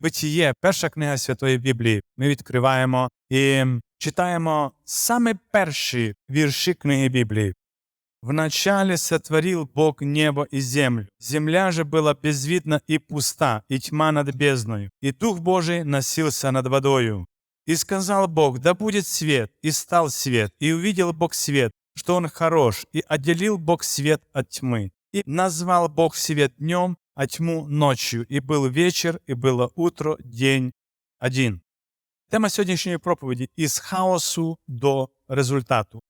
Битіє, перша книга Святої Біблії. Ми відкриваємо і читаємо саме перші вірші книги Біблії. Вначале сотворил Бог небо и землю. Земля же была безвидна и пуста, и тьма над бездною, и Дух Божий носился над водою. И сказал Бог, да будет свет, и стал свет, и увидел Бог свет, что он хорош, и отделил Бог свет от тьмы. И назвал Бог свет днем, а тьму ночью, и был вечер, и было утро, день один. Тема сьогоднішньої проповіді із хаосу до результату.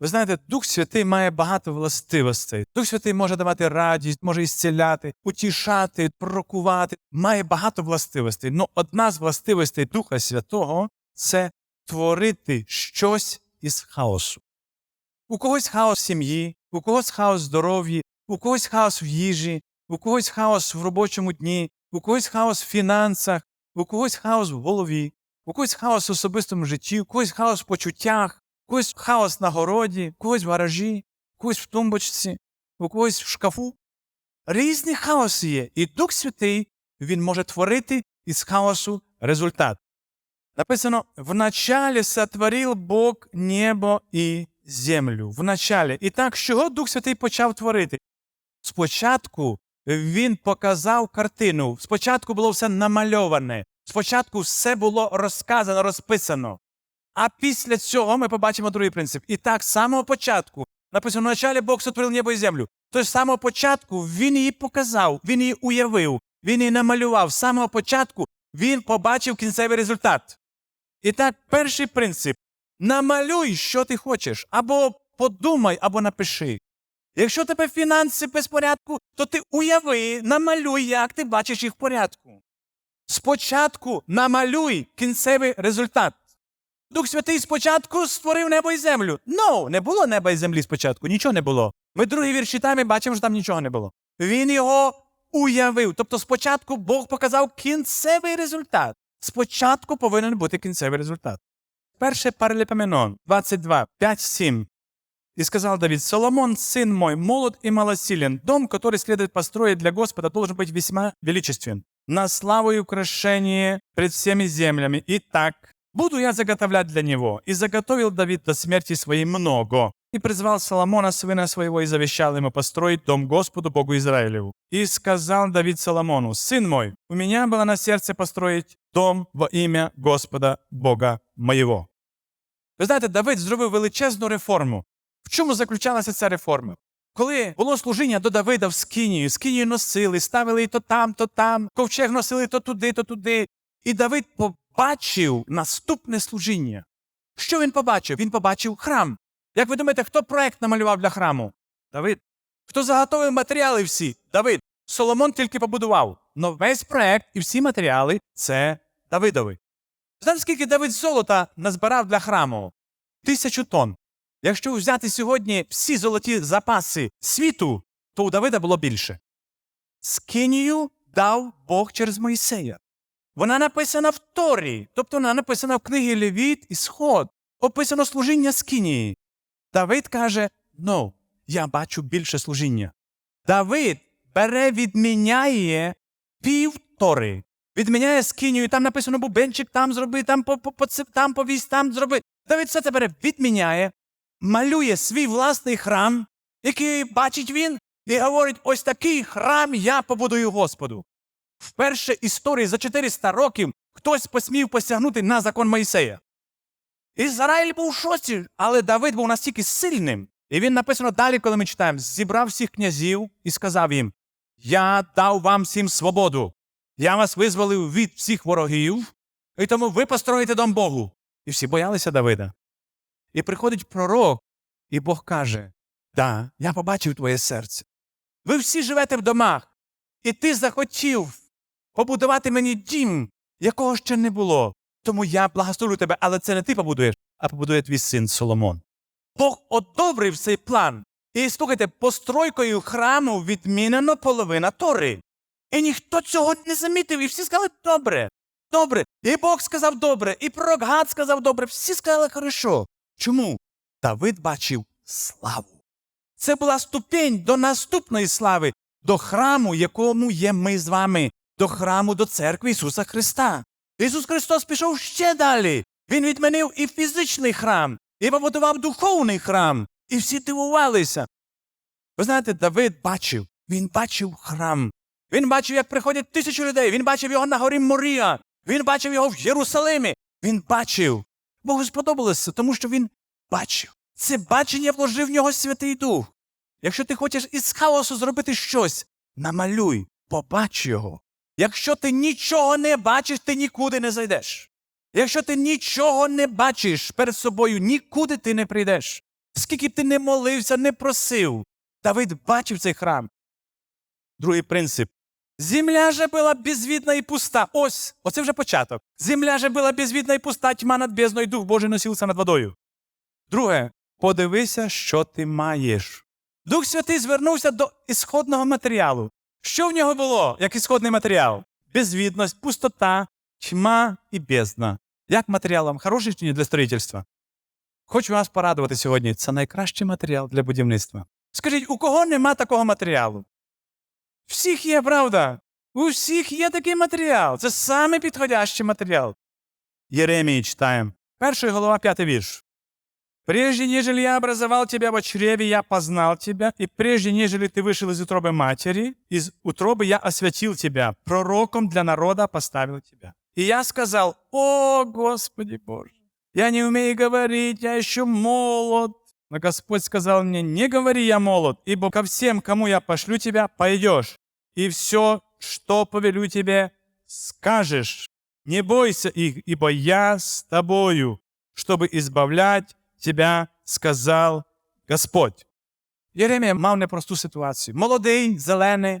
Ви знаєте, Дух Святий має багато властивостей. Дух Святий може давати радість, може ісціляти, утішати, пророкувати. Має багато властивостей. Ну, одна з властивостей Духа Святого це творити щось із хаосу. У когось хаос сім'ї, у когось хаос здоров'ї, у когось хаос в їжі, у когось хаос в робочому дні, у когось хаос в фінансах, у когось хаос в голові, у когось хаос в особистому житті, у когось хаос в почуттях, у когось хаос на городі, у когось в гаражі, у когось в тумбочці, у когось в шкафу. Різні хаоси є, і Дух Святий він може творити із хаосу результат. Написано: вначале сотворил Бог небо і землю. Вначале. І так, чого Дух Святий почав творити? Спочатку він показав картину. Спочатку було все намальоване. Спочатку все було розказано, розписано. А після цього ми побачимо другий принцип. І так, з самого початку написано: вначале Бог сотворив небо і землю. Тож з самого початку він її показав, він її уявив, він її намалював. З самого початку він побачив кінцевий результат. І так, перший принцип: намалюй, що ти хочеш, або подумай, або напиши. Якщо тебе фінанси без порядку, то ти уяви, намалюй, як ти бачиш їх в порядку. Спочатку намалюй кінцевий результат. Дух Святий спочатку створив небо і землю. Ну, не було неба і землі спочатку, нічого не було. Ми другий вірш читаємо і бачимо, що там нічого не було. Він його уявив. Тобто спочатку Бог показав кінцевий результат. Спочатку повинен бути кінцевий результат. Перше Параліпоменон 22, 5, 7. И сказал Давид, Соломон, сын мой, молод и малосилен. Дом, который следует построить для Господа, должен быть весьма величествен. На славу и украшение пред всеми землями. И так буду я заготовлять для него. И заготовил Давид до смерти своей много. И призвал Соломона, сына своего, и завещал ему построить дом Господу Богу Израилеву. И сказал Давид Соломону, «Сын мой, у меня было на сердце построить дом во имя Господа Бога моего». Ви знаєте, Давид зробив величезну реформу. Чому заключалася ця реформа? Коли було служіння до Давида в Скинію, Скинію носили, ставили то там, то там, ковчег носили то туди, то туди. І Давид побачив наступне служіння. Що він побачив? Він побачив храм. Як ви думаєте, хто проект намалював для храму? Давид. Хто заготовив матеріали всі? Давид. Соломон тільки побудував. Но весь проект і всі матеріали це Давидові. Знаєте, скільки Давид золота назбирав для храму? Тисячу тонн. Якщо взяти сьогодні всі золоті запаси світу, то у Давида було більше. Скинію дав Бог через Моїсея. Вона написана в Торі, тобто вона написана в книгі Левіт і Сход. Описано служіння Скинії. Давид каже: Ну, я бачу більше служіння. Давид бере, відміняє пів Тори. Відміняє скинію, там написано бубенчик, там зроби, там по, по, там повісь, там зроби. Давид все це бере, відміняє, малює свій власний храм, який бачить він, і говорить: ось такий храм я побудую Господу. Вперше історії за 400 років хтось посмів посягнути на закон Моїсея. Ізраїль був в шоці, але Давид був настільки сильним. І він написано далі, коли ми читаємо, зібрав всіх князів і сказав їм: Я дав вам всім свободу. Я вас визволив від всіх ворогів, і тому ви построїте дом Богу. І всі боялися Давида. І приходить пророк, і Бог каже: Да, я побачив твоє серце. Ви всі живете в домах, і ти захотів побудувати мені дім, якого ще не було. Тому я благословлю тебе, але це не ти побудуєш, а побудує твій син Соломон. Бог одобрив цей план. І слухайте, постройкою храму відмінено половина Тори. І ніхто цього не замітив, і всі сказали добре, добре. І Бог сказав добре, і пророк Гад сказав добре, всі сказали хорошо. Чому? Давид бачив славу. Це була ступінь до наступної слави, до храму, якому є ми з вами, до храму, до церкви Ісуса Христа. Ісус Христос пішов ще далі. Він відмінив і фізичний храм, і побудував духовний храм, і всі дивувалися. Ви знаєте, Давид бачив, він бачив храм. Він бачив, як приходять тисячі людей. Він бачив його на горі Морія. Він бачив його в Єрусалимі. Він бачив. Богу сподобалося, тому що він бачив. Це бачення вложив в нього Святий Дух. Якщо ти хочеш із хаосу зробити щось, намалюй, побач його. Якщо ти нічого не бачиш, ти нікуди не зайдеш. Якщо ти нічого не бачиш перед собою, нікуди ти не прийдеш. Скільки б ти не молився, не просив, Давид бачив цей храм. Другий принцип. Земля же була безвідна і пуста. Ось, оце вже початок. Земля же була безвідна і пуста, тьма над бездною, дух Божий носився над водою. Друге, подивися, що ти маєш. Дух Святий звернувся до ісходного матеріалу. Що в нього було, як ісходний матеріал? Безвідність, пустота, тьма і бездна. Як матеріал вам хороший чи ні для строїтельства? Хочу вас порадувати сьогодні. Це найкращий матеріал для будівництва. Скажіть, у кого нема такого матеріалу? Всіх є, правда? У всіх є такий матеріал. Це саме підходящий матеріал. Єремії читаємо. Перший голова, п'ятий вірш. Прежде, нежели я образовал тебя в чреве, я познал тебя, и прежде, нежели ты вышел из утробы матери, из утробы я освятил тебя, пророком для народа поставил тебя. И я сказал, о, Господи Боже, я не умею говорить, я еще молод. Но Господь сказал мне, не говори, я молод, ибо ко всем, кому я пошлю тебя, пойдешь, и все, что повелю тебе, скажешь. Не бойся их, ибо я с тобою, чтобы избавлять тебя, сказав Господь. Єремія мав непросту ситуацію. Молодий, зелений,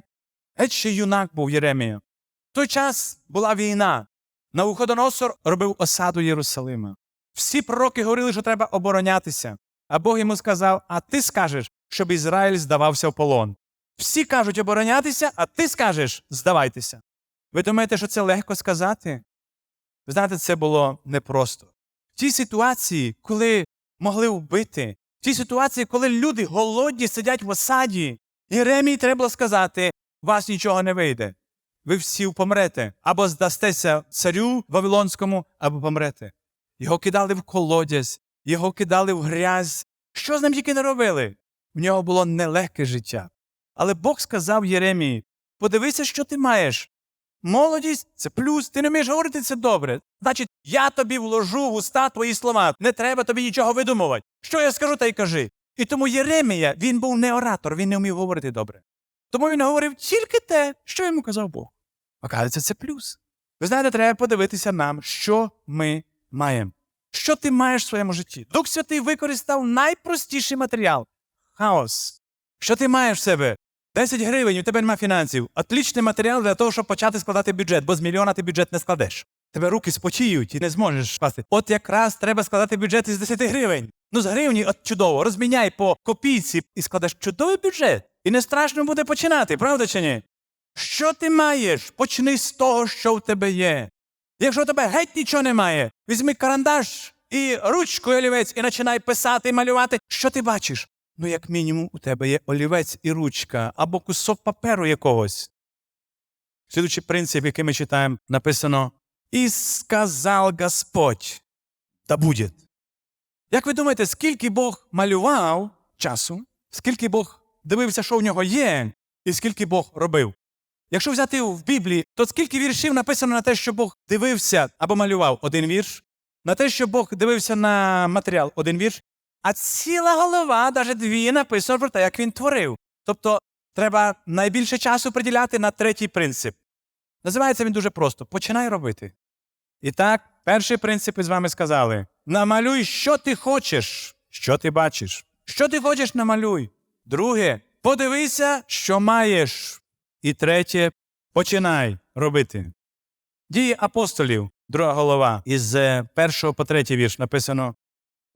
геть ще юнак був Єремія. В той час була війна. Навуходоносор робив осаду Єрусалима. Всі пророки говорили, що треба оборонятися. А Бог йому сказав: А ти скажеш, щоб Ізраїль здавався в полон. Всі кажуть оборонятися, а ти скажеш здавайтеся. Ви думаєте, що це легко сказати? Ви знаєте, це було непросто. В тій ситуації, коли могли вбити, в тій ситуації, коли люди голодні сидять в осаді, Єремії треба сказати: вас нічого не вийде. Ви всі помрете, або здастеся царю Вавилонському, або помрете. Його кидали в колодязь, його кидали в грязь. Що з ним тільки не робили? В нього було нелегке життя. Але Бог сказав Єремії: подивися, що ти маєш. Молодість це плюс, ти не вмієш говорити це добре. Значить, я тобі вложу в уста твої слова. Не треба тобі нічого видумувати. Що я скажу, та й кажи. І тому Єремія, він був не оратор, він не вмів говорити добре. Тому він говорив тільки те, що йому казав Бог. Оказується, це плюс. Ви знаєте, треба подивитися нам, що ми маємо. Що ти маєш в своєму житті? Дух Святий використав найпростіший матеріал хаос. Що ти маєш в себе? 10 гривень, у тебе немає фінансів. Отлічний матеріал для того, щоб почати складати бюджет, бо з мільйона ти бюджет не складеш. Тебе руки спочіють і не зможеш скласти. От якраз треба складати бюджет із 10 гривень. Ну, з гривні от чудово, розміняй по копійці і складеш чудовий бюджет. І не страшно буде починати, правда чи ні? Що ти маєш? Почни з того, що в тебе є. Якщо у тебе геть нічого немає, візьми карандаш і ручку олівець і починай писати і малювати. Що ти бачиш? Ну, як мінімум, у тебе є олівець і ручка або кусок паперу якогось. Слідуючий принцип, який ми читаємо, написано І сказав Господь, та буде. Як ви думаєте, скільки Бог малював часу, скільки Бог дивився, що в нього є, і скільки Бог робив? Якщо взяти в Біблії, то скільки віршів написано на те, що Бог дивився або малював один вірш, на те, що Бог дивився на матеріал один вірш, а ціла голова, навіть дві, написано про те, як він творив. Тобто треба найбільше часу приділяти на третій принцип. Називається він дуже просто: починай робити. І так, перший принцип ми з вами сказали: намалюй, що ти хочеш, що ти бачиш. Що ти хочеш, намалюй. Друге, подивися, що маєш. І третє, починай робити. Дії апостолів, друга голова, із е, першого по третій вірш написано: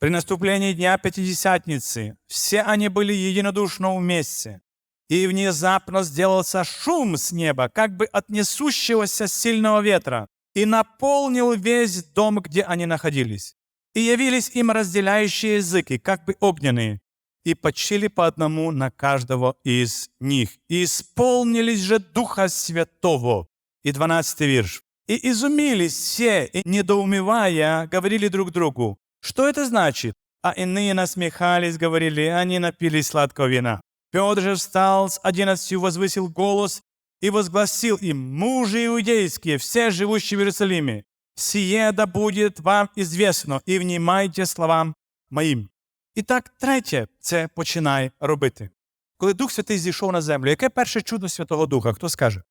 При наступлении Дня Пятидесятницы все они были единодушно вместе, и внезапно сделался шум с неба, как бы от несущегося сильного ветра, и наполнил весь дом, где они находились. И явились им разделяющие языки, как бы огненные, и почили по одному на каждого из них. И исполнились же Духа Святого, и 12 вірш. «И изумились все, и недоумевая, говорили друг другу, что это значит? А иные насмехались, говорили, они напились сладкого вина. Петр же встал с одиннадцатью, возвысил голос и возгласил им, мужи иудейские, все живущие в Иерусалиме, сие да будет вам известно, і внимайте словам моїм. І так, третє, це починай робити. Коли Дух Святий зійшов на землю, яке перше чудо Святого Духа? Хто скаже?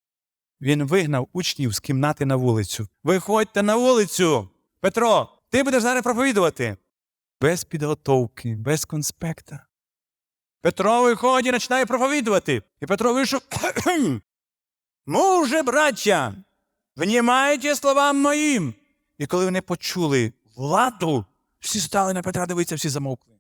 Він вигнав учнів з кімнати на вулицю. Виходьте на вулицю. Петро, ти будеш зараз проповідувати. Без підготовки, без конспекта. Петро виходить і починає проповідувати. І Петро вийшов. Муже, браття, внімайте словам моїм. І коли вони почули владу, всі стали на Петра дивитися, всі замовкли.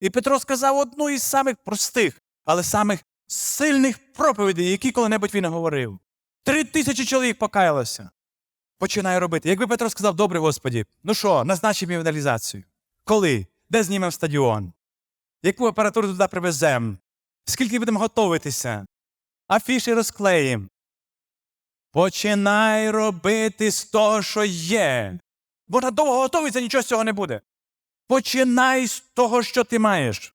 І Петро сказав одну із самих простих, але самих сильних проповідей, які коли-небудь він говорив. Три тисячі чоловік покаялося. Починає робити. Якби Петро сказав, добре, Господі, ну що, назначимо евангелізацію. Коли? Де знімемо стадіон? Яку апаратуру туди привеземо? Скільки будемо готуватися? Афіші розклеїмо. Починай робити з того, що є. Можна довго готуватися, нічого з цього не буде. Починай з того, що ти маєш.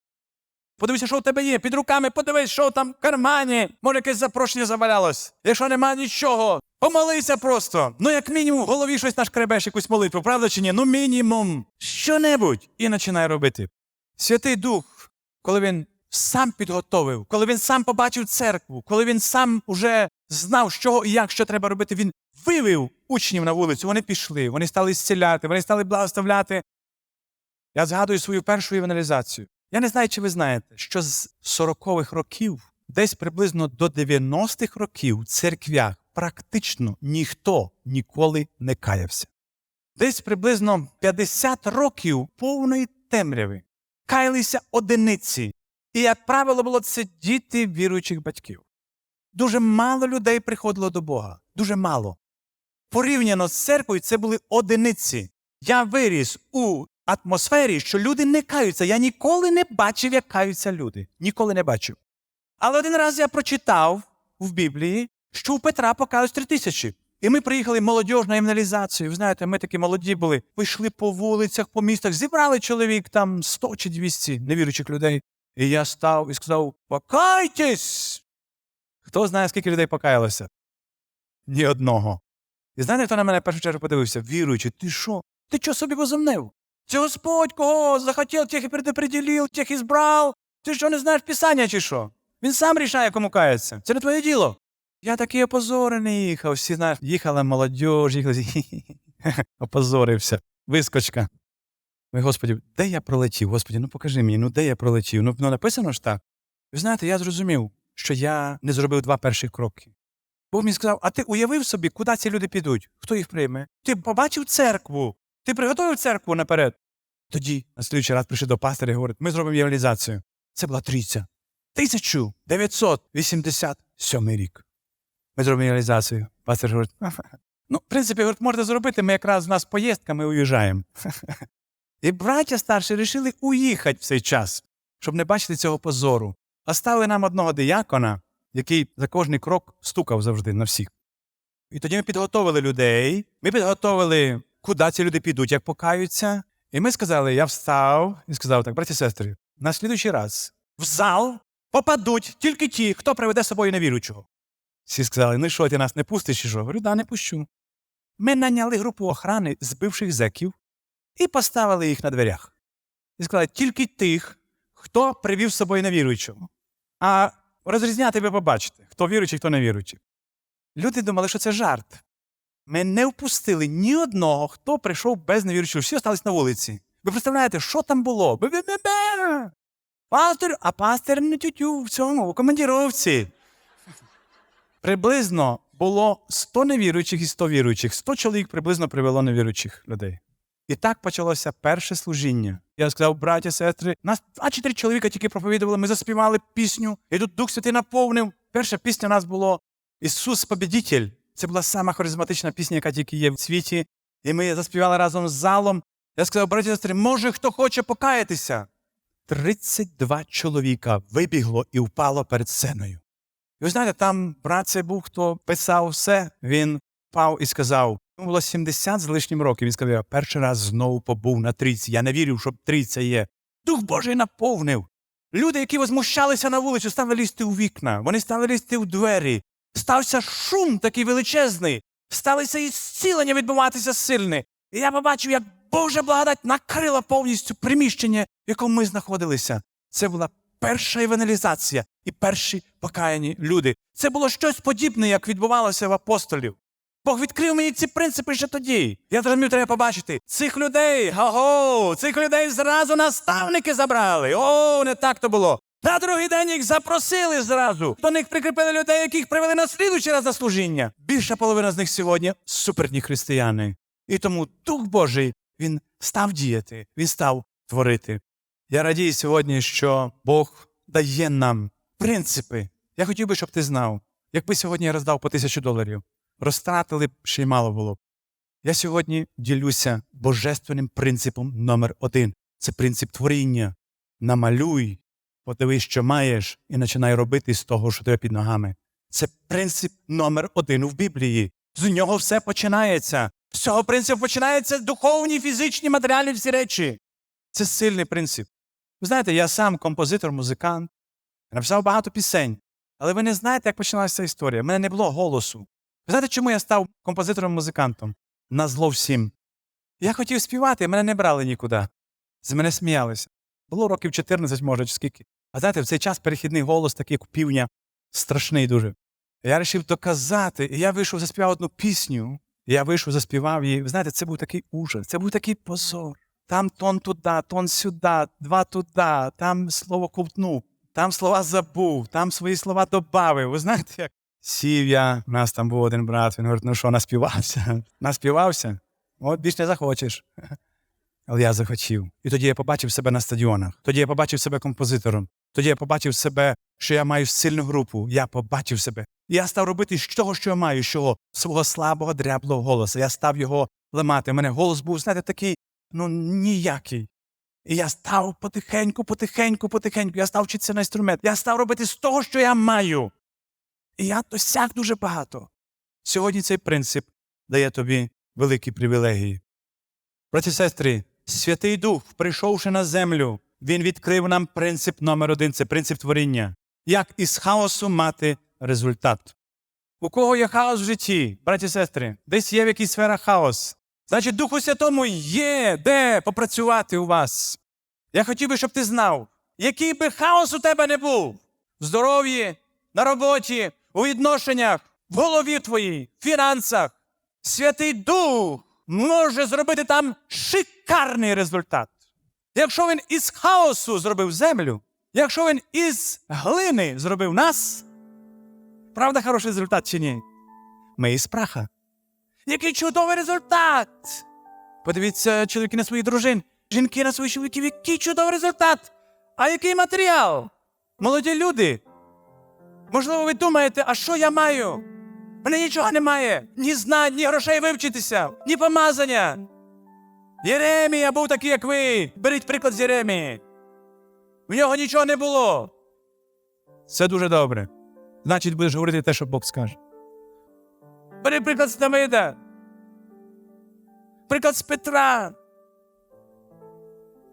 Подивися, що у тебе є. Під руками подивись, що там в кармані. Може, якесь запрошення завалялось. Якщо нема нічого, помолися просто. Ну, як мінімум, в голові щось нашкребеш, якусь молитву, правда чи ні? Ну, мінімум. Що-небудь. І починай робити. Святий Дух, коли він сам підготовив, коли він сам побачив церкву, коли він сам уже знав, що і як що треба робити, він вивів учнів на вулицю. Вони пішли, вони стали зціляти, вони стали благословляти. Я згадую свою першу евангелізацію. Я не знаю, чи ви знаєте, що з 40-х років, десь приблизно до 90-х років в церквях практично ніхто ніколи не каявся. Десь приблизно 50 років повної темряви каялися одиниці. І, як правило, було це діти віруючих батьків. Дуже мало людей приходило до Бога. Дуже мало. Порівняно з церквою, це були одиниці. Я виріс у атмосфері, що люди не каються. Я ніколи не бачив, як каються люди. Ніколи не бачив. Але один раз я прочитав в Біблії, що у Петра покаялось три тисячі. І ми приїхали молодіж на емналізацію. Ви знаєте, ми такі молоді були. Вийшли по вулицях, по містах, зібрали чоловік там 100 чи 200 невіруючих людей. І я став і сказав: Покайтесь! Хто знає, скільки людей покаялося? Ні одного. І знаєте, хто на мене в першу чергу подивився? Віруючи, ти що? Ти що собі возомнив? Це Господь кого захотів, тих і предопределив, тих і збрав. Ти що не знаєш Писання чи що? Він сам рішає, кому кається. Це не твоє діло. Я такий опозорений їхав. Всі знаєш, їхала молодь, їхали. Опозорився. Вискочка. Ой, Господі, де я пролетів? Господі, ну покажи мені, ну де я пролетів? Ну, ну написано ж так. Ви знаєте, я зрозумів, що я не зробив два перші кроки. Бог мені сказав, а ти уявив собі, куди ці люди підуть? Хто їх прийме? Ти побачив церкву, ти приготував церкву наперед. Тоді, на слідчий раз прийшли до пастора і говорить, ми зробимо євангелізацію. Це була трійця. 1987 рік. Ми зробимо євангелізацію. Пастор говорить, ну, в принципі, говорить, можете зробити, ми якраз у нас поїздка, ми уїжджаємо. І браття старші вирішили уїхати в цей час, щоб не бачити цього позору. Оставили нам одного диякона, який за кожний крок стукав завжди на всіх. І тоді ми підготовили людей, ми підготовили, куди ці люди підуть, як покаються. І ми сказали: я встав і сказав так, браті і сестри, на слідуючий раз в зал попадуть тільки ті, хто приведе з собою невіручого. Всі сказали, ну що, ти нас не пустиш чи? Говорю, да, не пущу. Ми наняли групу охрани з бивших зеків і поставили їх на дверях. І сказали, тільки тих, хто привів з собою невіруючого. А розрізняти ви побачите, хто віруючий, хто невіруючий. Люди думали, що це жарт. Ми не впустили ні одного, хто прийшов без невіруючого. Всі залишились на вулиці. Ви представляєте, що там було? Бе-бе-бе-бе! Пастор, а пастор не тютю в цьому, у командіровці. Приблизно було 100 невіруючих і 100 віруючих. 100 чоловік приблизно привело невіруючих людей. І так почалося перше служіння. Я сказав, браті, сестри, нас 24 чоловіка тільки проповідували, ми заспівали пісню, і тут Дух Святий наповнив. Перша пісня у нас було Ісус Побідітель. Це була сама харизматична пісня, яка тільки є в світі. І ми заспівали разом з залом. Я сказав, браті, сестри, може, хто хоче покаятися? 32 чоловіка вибігло і впало перед сценою. І ви знаєте, там брат цей був, хто писав все. Він впав і сказав: йому було 70 з лишнім років. Він сказав, я перший раз знову побув на трійці. Я не вірив, що трійця є. Дух Божий наповнив. Люди, які возмущалися на вулицю, стали лізти у вікна, вони стали лізти у двері. Стався шум такий величезний, сталося і зцілення відбуватися сильне. І я побачив, як Божа благодать накрила повністю приміщення, в якому ми знаходилися. Це була перша евангелізація і перші покаяні люди. Це було щось подібне, як відбувалося в апостолів. Бог відкрив мені ці принципи ще тоді. Я зрозумів, треба побачити цих людей. Ого, цих людей зразу наставники забрали. О, не так то було. На другий день їх запросили зразу. До них прикріпили людей, яких привели на слідуючий раз на служіння. Більша половина з них сьогодні суперні християни. І тому Дух Божий він став діяти, він став творити. Я радію сьогодні, що Бог дає нам принципи. Я хотів би, щоб ти знав, якби сьогодні я роздав по тисячу доларів, розтратили б ще й мало було. б. Я сьогодні ділюся божественним принципом номер один. Це принцип творіння. Намалюй, подивись, що маєш, і починай робити з того, що тебе під ногами. Це принцип номер один в Біблії. З нього все починається. З цього принципу починаються духовні, фізичні, матеріальні всі речі. Це сильний принцип. Ви знаєте, я сам композитор, музикант, написав багато пісень, але ви не знаєте, як починалася ця історія. У мене не було голосу. Ви знаєте, чому я став композитором-музикантом? На зло всім. Я хотів співати, мене не брали нікуди. З мене сміялися. Було років 14, може, чи скільки. А знаєте, в цей час перехідний голос, такий як півня, страшний дуже. Я вирішив доказати, і я вийшов, заспівав одну пісню. Я вийшов, заспівав її. Ви знаєте, це був такий ужас, це був такий позор. Там тон туди, тон сюди, два туди, там слово ковтнув, там слова забув, там свої слова добавив. Ви знаєте, як сів я, у нас там був один брат, він говорить, ну що, наспівався? Наспівався? От більш не захочеш. Але я захотів. І тоді я побачив себе на стадіонах. Тоді я побачив себе композитором. Тоді я побачив себе, що я маю сильну групу. Я побачив себе. І я став робити з того, що я маю, з чого свого слабого дряблого голосу. Я став його ламати. У мене голос був, знаєте, такий, ну ніякий. І я став потихеньку, потихеньку, потихеньку. Я став вчитися на інструмент. Я став робити з того, що я маю. І я досяг дуже багато. Сьогодні цей принцип дає тобі великі привілегії. Браті сестри, Святий Дух, прийшовши на землю, він відкрив нам принцип номер один це принцип творіння. Як із хаосу мати результат. У кого є хаос в житті, браті сестри, десь є в якійсь сферах хаос. Значить, Духу Святому є де попрацювати у вас. Я хотів би, щоб ти знав, який би хаос у тебе не був в здоров'ї, на роботі, у відношеннях, в голові твоїй, в фінансах. Святий Дух може зробити там шикарний результат. Якщо він із хаосу зробив землю, якщо він із глини зробив нас, правда, хороший результат чи ні? Ми із праха. Який чудовий результат! Подивіться, чоловіки на своїх дружин, жінки на своїх чоловіків, який чудовий результат! А який матеріал? Молоді люди. Можливо, ви думаєте, а що я маю? У мене нічого немає. Ні знань, ні грошей вивчитися, ні помазання. Єремія був такий, як ви. Беріть приклад з Єремії. В нього нічого не було. Це дуже добре. Значить, будеш говорити те, що Бог скаже. Бери приклад з Давида. Приклад з Петра.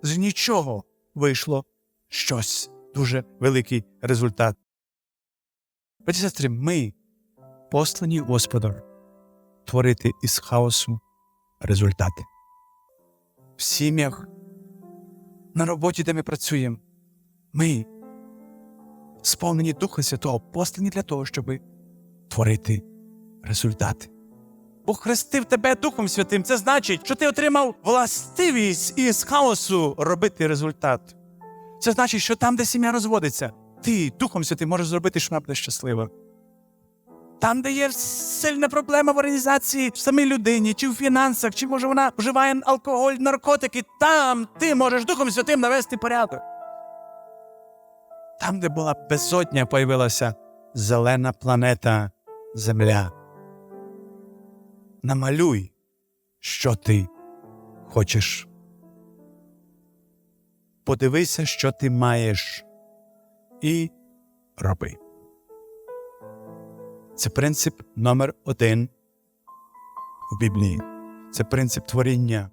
З нічого вийшло щось дуже великий результат. Браті сестри, ми послані Господом творити із хаосу результати. В сім'ях, на роботі, де ми працюємо, ми сповнені Духа Святого, послані для того, щоб творити результати. Бог хрестив тебе Духом Святим. Це значить, що ти отримав властивість із хаосу робити результат. Це значить, що там, де сім'я розводиться, ти Духом Святим можеш зробити, що вона буде щаслива. Там, де є сильна проблема в організації в самій людині, чи в фінансах, чи може вона вживає алкоголь, наркотики, там ти можеш Духом Святим навести порядок. Там, де була безодня, появилася зелена планета Земля. Намалюй, що ти хочеш. Подивися, що ти маєш, і роби. Це принцип номер один в Біблії. Це принцип творіння.